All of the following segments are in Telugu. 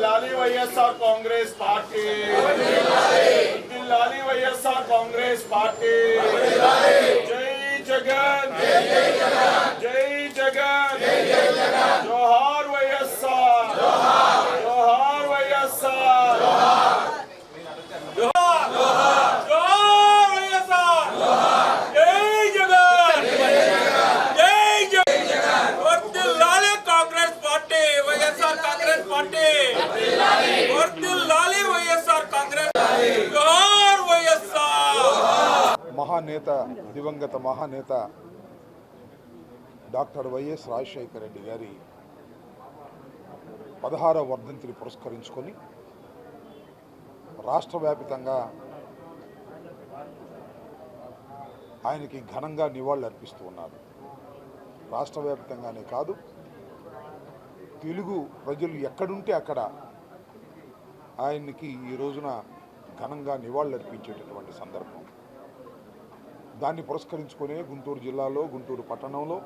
వర్ధిల్లాలి వైఎస్ఆర్ కాంగ్రెస్ పార్టీ. వర్ధిల్లాలి వైఎస్ఆర్ కాంగ్రెస్ పార్టీ. జై జగన్. జై జగన్ జోహార్ వైఎస్ఆర్ జోహార్ వైఎస్ఆర్ జోహార్ వైఎస్ఆర్ జై జగన్ జై జగన్ వర్ధిల్లాలి Congress party YSR Congress party వర్ధిల్లాలి వైఎస్ఆర్ కాంగ్రెస్ జోహార్ వైఎస్ఆర్ మహానేత దివంగత మహానేత డాక్టర్ వైఎస్ రాజశేఖర రెడ్డి గారి పదహారవ వర్ధంతిని పురస్కరించుకొని రాష్ట్ర వ్యాపితంగా ఆయనకి ఘనంగా నివాళులు అర్పిస్తూ ఉన్నారు. రాష్ట్ర వ్యాప్తంగానే కాదు తెలుగు ప్రజలు ఎక్కడుంటే అక్కడ ఆయనకి ఈ రోజున ఘనంగా నివాళులు అర్పించేటటువంటి సందర్భం. దాన్ని పురస్కరించుకునే గుంటూరు జిల్లాలో గుంటూరు పట్టణంలో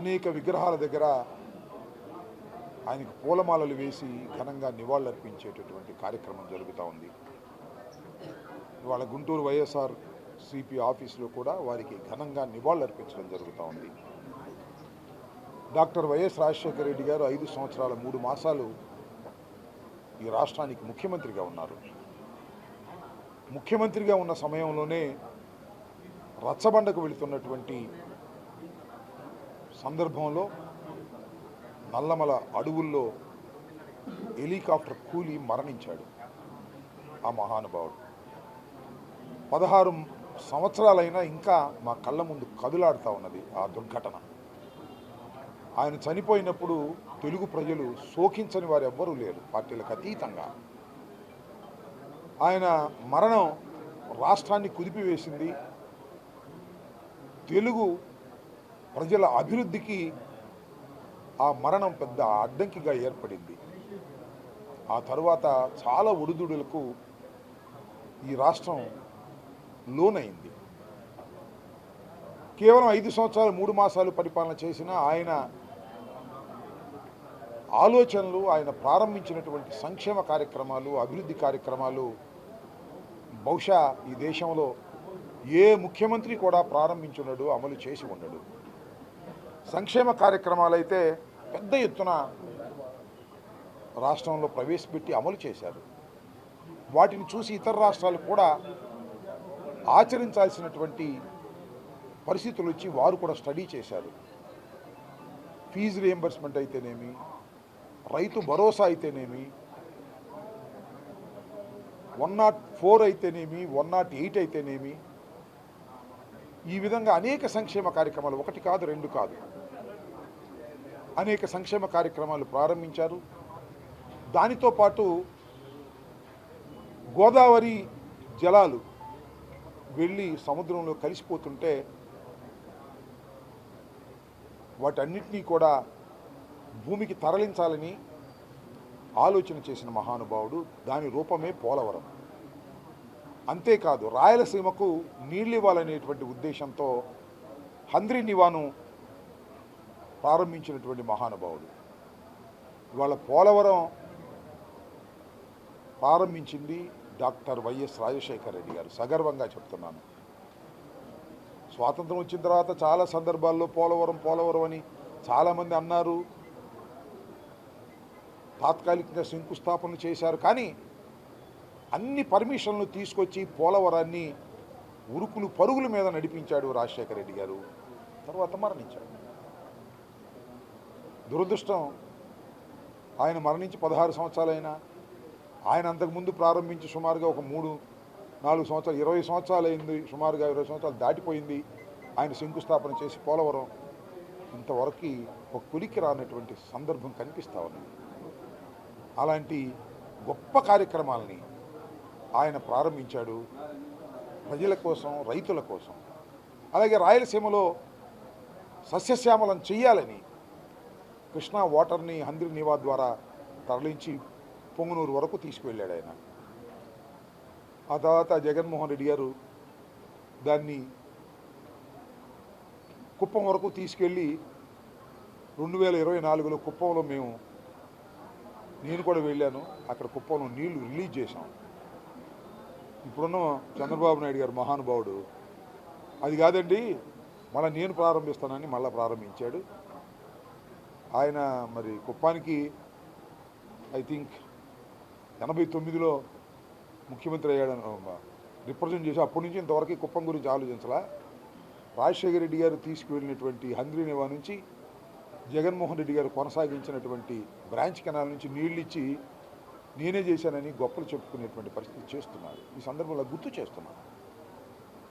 అనేక విగ్రహాల దగ్గర ఆయనకు పూలమాలలు వేసి ఘనంగా నివాళులర్పించేటటువంటి కార్యక్రమం జరుగుతూ ఉంది. ఇవాళ గుంటూరు వైఎస్ఆర్ సిపి ఆఫీసులో కూడా వారికి ఘనంగా నివాళులర్పించడం జరుగుతూ ఉంది. డాక్టర్ వైఎస్ రాజశేఖర రెడ్డి గారు ఐదు సంవత్సరాల మూడు మాసాలు ఈ రాష్ట్రానికి ముఖ్యమంత్రిగా ఉన్నారు. ముఖ్యమంత్రిగా ఉన్న సమయంలోనే రచ్చబండకు వెళుతున్నటువంటి సందర్భంలో నల్లమల అడవుల్లో హెలికాప్టర్ కూలి మరణించాడు ఆ మహానుభావుడు. పదహారు సంవత్సరాలైనా ఇంకా మా కళ్ళ ముందు కదులాడుతూ ఉన్నది ఆ దుర్ఘటన. ఆయన చనిపోయినప్పుడు తెలుగు ప్రజలు శోకించని వారు ఎవ్వరూ లేరు. పార్టీలకు అతీతంగా ఆయన మరణం రాష్ట్రాన్ని కుదిపివేసింది. తెలుగు ప్రజల అభివృద్ధికి ఆ మరణం పెద్ద అడ్డంకిగా ఏర్పడింది. ఆ తరువాత చాలా ఒడిదుడులకు ఈ రాష్ట్రం లోనైంది. కేవలం ఐదు సంవత్సరాలు మూడు మాసాలు పరిపాలన చేసిన ఆయన ఆలోచనలు ఆయన ప్రారంభించినటువంటి సంక్షేమ కార్యక్రమాలు అభివృద్ధి కార్యక్రమాలు బహుశా ఈ దేశంలో ఏ ముఖ్యమంత్రి కూడా ప్రారంభించున్నాడు అమలు చేసి ఉండడు. సంక్షేమ కార్యక్రమాలు అయితే పెద్ద ఎత్తున రాష్ట్రంలో ప్రవేశపెట్టి అమలు చేశారు. వాటిని చూసి ఇతర రాష్ట్రాలు కూడా ఆచరించాల్సినటువంటి పరిస్థితులు వచ్చి వారు కూడా స్టడీ చేశారు. ఫీజు రియంబర్స్మెంట్ అయితేనేమి రైతు భరోసా అయితేనేమి? వన్ నాట్ ఫోర్ అయితేనేమి? వన్ నాట్ ఎయిట్ అయితేనేమి? ఈ విధంగా అనేక సంక్షేమ కార్యక్రమాలు ఒకటి కాదు రెండు కాదు. అనేక సంక్షేమ కార్యక్రమాలు ప్రారంభించారు. దానితో పాటు గోదావరి జలాలు వెళ్ళి సముద్రంలో కలిసిపోతుంటే వాటన్నిటినీ కూడా భూమికి తరలించాలని ఆలోచన చేసిన మహానుభావుడు దాని రూపమే పోలవరం. అంతేకాదు రాయలసీమకు నీళ్ళివ్వాలనేటువంటి ఉద్దేశంతో హంద్రి నివాను ప్రారంభించినటువంటి మహానుభావుడు. ఇవాళ పోలవరం ప్రారంభించింది డాక్టర్ వైఎస్ రాజశేఖర రెడ్డి గారు. సగర్వంగా చెప్తున్నాను. స్వాతంత్రం వచ్చిన తర్వాత చాలా సందర్భాల్లో పోలవరం పోలవరం అని చాలామంది అన్నారు. తాత్కాలికంగా శంకుస్థాపనలు చేశారు. కానీ అన్ని పర్మిషన్లు తీసుకొచ్చి పోలవరాన్ని ఉరుకులు పరుగుల మీద నడిపించాడు రాజశేఖర రెడ్డి గారు. తర్వాత మరణించాడు. దురదృష్టం ఆయన మరణించి పదహారు సంవత్సరాలైనా ఆయన అంతకుముందు ప్రారంభించి సుమారుగా ఒక మూడు నాలుగు సంవత్సరాలు ఇరవై సంవత్సరాలు అయింది సుమారుగా ఇరవై సంవత్సరాలు దాటిపోయింది ఆయన శంకుస్థాపన చేసి పోలవరం. ఇంతవరకు ఒక కులికి రానటువంటి సందర్భం కనిపిస్తూ ఉన్నది. అలాంటి గొప్ప కార్యక్రమాలని ఆయన ప్రారంభించాడు ప్రజల కోసం రైతుల కోసం. అలాగే రాయలసీమలో సస్యశ్యామలం చెయ్యాలని కృష్ణా వాటర్ని హంద్రి నివా ద్వారా తరలించి పొంగునూరు వరకు తీసుకువెళ్ళాడు ఆయన. ఆ తర్వాత జగన్మోహన్ రెడ్డి గారు దాన్ని కుప్పం వరకు తీసుకెళ్ళి రెండు వేల ఇరవై నాలుగులో కుప్పంలో మేము నేను కూడా వెళ్ళాను. అక్కడ కుప్పంలో నీళ్ళు రిలీజ్ చేశాం. ఇప్పుడున్న చంద్రబాబు నాయుడు గారు మహానుభావుడు. అది కాదండి మళ్ళీ నేను ప్రారంభిస్తానని మళ్ళీ ప్రారంభించాడు. ఆయన మరి కుప్పానికి ఐ థింక్ ఎనభై తొమ్మిదిలో ముఖ్యమంత్రి అయ్యాడని రిప్రజెంట్ చేసి అప్పటి నుంచి ఇంతవరకు కుప్పం గురించి ఆలోచించాలా. రాజశేఖర రెడ్డి గారు తీసుకువెళ్ళినటువంటి హంద్రీనివా నుంచి జగన్మోహన్ రెడ్డి గారు కొనసాగించినటువంటి బ్రాంచ్ కెనాల్ నుంచి నీళ్ళు ఇచ్చి నేనే చేశానని గొప్పలు చెప్పుకునేటువంటి పరిస్థితి చేస్తున్నారు. ఈ సందర్భంలో గుర్తు చేస్తున్నాను.